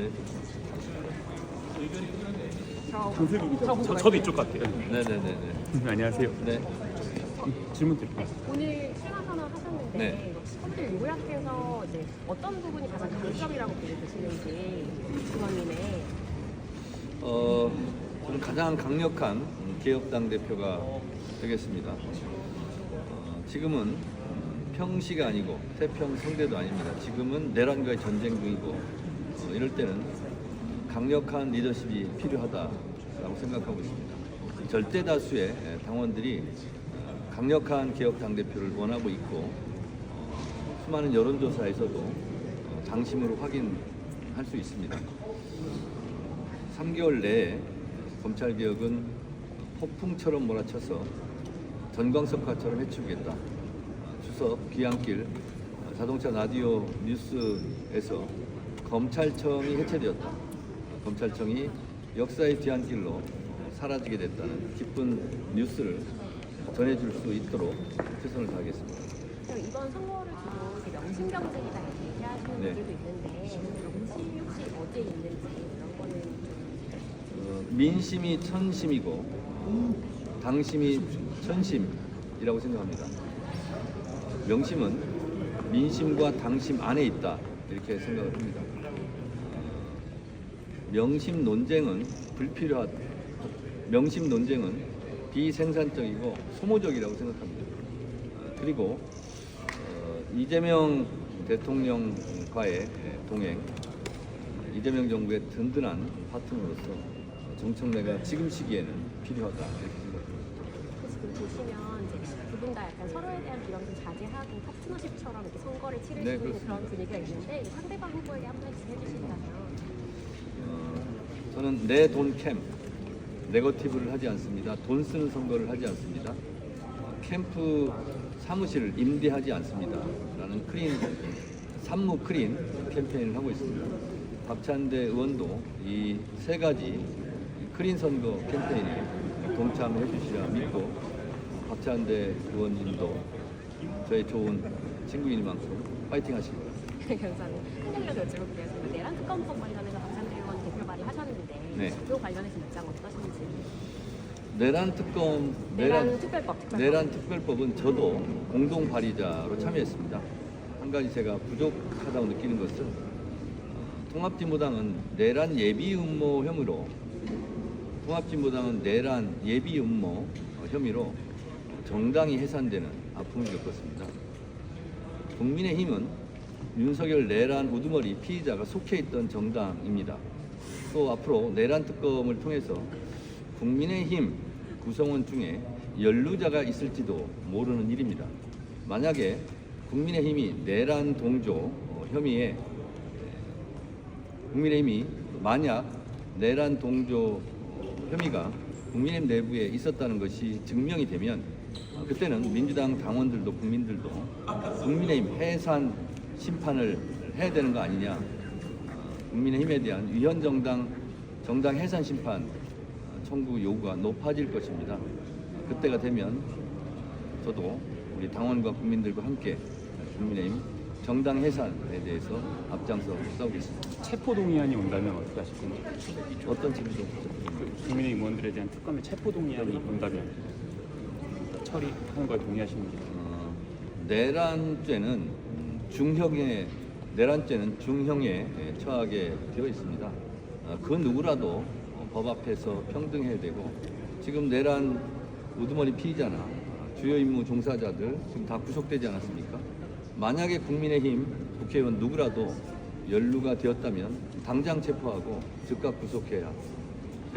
네. 저, 저도 이쪽 같아요. 네네네네. 안녕하세요. 네. 질문 드릴게요. 오늘 출마 선언하셨는데 네. 선택 요약해서 이제 어떤 부분이 가장 강점이라고 보고 계시는지 어, 저는 가장 강력한 음, 개혁당 대표가 되겠습니다. 어, 지금은 음, 평시가 아니고 태평 성대도 아닙니다. 지금은 내란과의 전쟁 중이고 어, 이럴 때는 강력한 리더십이 필요하다라고 생각하고 있습니다. 절대 다수의 예, 당원들이 어, 강력한 개혁 당 대표를 원하고 있고 어, 수많은 여론조사에서도 어, 당심으로 확인할 수 있습니다. 3개월 내에 검찰 개혁은 폭풍처럼 몰아쳐서 전광석화처럼 해치우겠다. 추석 귀향길 자동차 라디오 뉴스에서 검찰청이 해체되었다. 검찰청이 역사의 뒤안길로 사라지게 됐다는 기쁜 뉴스를 전해줄 수 있도록 최선을 다하겠습니다. 이번 선거를 두고 이렇게 명심 경쟁이다 이렇게 얘기하시는 네. 분들도 있는데 명심이 혹시 어디에 있는지 그런 거는 좀 어, 민심이 천심이고 당심이 천심이라고 생각합니다. 명심은 민심과 당심 안에 있다 이렇게 생각을 합니다. 명심 논쟁은 불필요하다. 명심 논쟁은 비생산적이고 소모적이라고 생각합니다. 어, 그리고 어, 이재명 대통령과의 동행, 이재명 정부의 든든한 파트너로서 정청래가 지금 시기에는 필요하다 이렇게 생각합니다. 보시면 약간 서로에 대한 비방 좀 자제하고 파트너십처럼 이렇게 선거를 치르시고 네, 있는 그렇습니다. 그런 분위기가 있는데 상대방 후보에게 한 말씀 해주신다면 어, 저는 내 돈 캠, 네거티브를 하지 않습니다. 돈 쓰는 선거를 하지 않습니다. 어, 캠프 사무실을 임대하지 않습니다. 라는 크린, 산무 크린 캠페인을 하고 있습니다. 박찬대 의원도 이 세 가지 크린 선거 캠페인에 동참해 주시라 믿고 박찬대 의원님도 저의 좋은 친구인 만큼 파이팅 하시기 바랍니다. 네, 감사합니다. 한 가지. 내란 특검법 관련해서 박찬대 의원 대표 발의하셨는데 네. 그 관련해서 입장 어떠신지? 내란 특검, 내란 특별법, 특별법. 내란 특별법은 저도 공동 발의자로 참여했습니다. 한 가지 제가 부족하다고 느끼는 것은 어, 통합진보당은 내란 예비 음모 혐의로 통합진보당은 내란 예비 음모 어, 혐의로 정당이 해산되는 아픔을 겪었습니다. 국민의힘은 윤석열 내란 우두머리 피의자가 속해 있던 정당입니다. 또 앞으로 내란 특검을 통해서 국민의힘 구성원 중에 연루자가 있을지도 모르는 일입니다. 만약에 국민의힘이 내란 동조 어, 혐의에 국민의힘이 만약 내란 동조 혐의가 국민의힘 내부에 있었다는 것이 증명이 되면 어, 그때는 민주당 당원들도 국민들도 국민의힘 해산 심판을 해야 되는 거 아니냐 어, 국민의힘에 대한 위헌 정당 정당 해산 심판 어, 청구 요구가 높아질 것입니다. 어, 그때가 되면 저도 우리 당원과 국민들과 함께 국민의힘 정당 해산에 대해서 앞장서 싸우겠습니다. 체포 동의안이 온다면 어떻게 하실 건지. 어떤 질문도 그 국민의 의원들에 대한 특검에 체포 동의안이 온다면 처리하는 걸 동의하시는지. 어, 내란죄는 음, 중형의 내란죄는 중형에 예, 처하게 되어 있습니다. 어, 그 누구라도 어, 법 앞에서 평등해야 되고 지금 내란 우두머리 피의자나 어, 주요 임무 종사자들 지금 다 구속되지 않았습니까? 만약에 국민의힘 국회의원 누구라도 연루가 되었다면 당장 체포하고 즉각 구속해야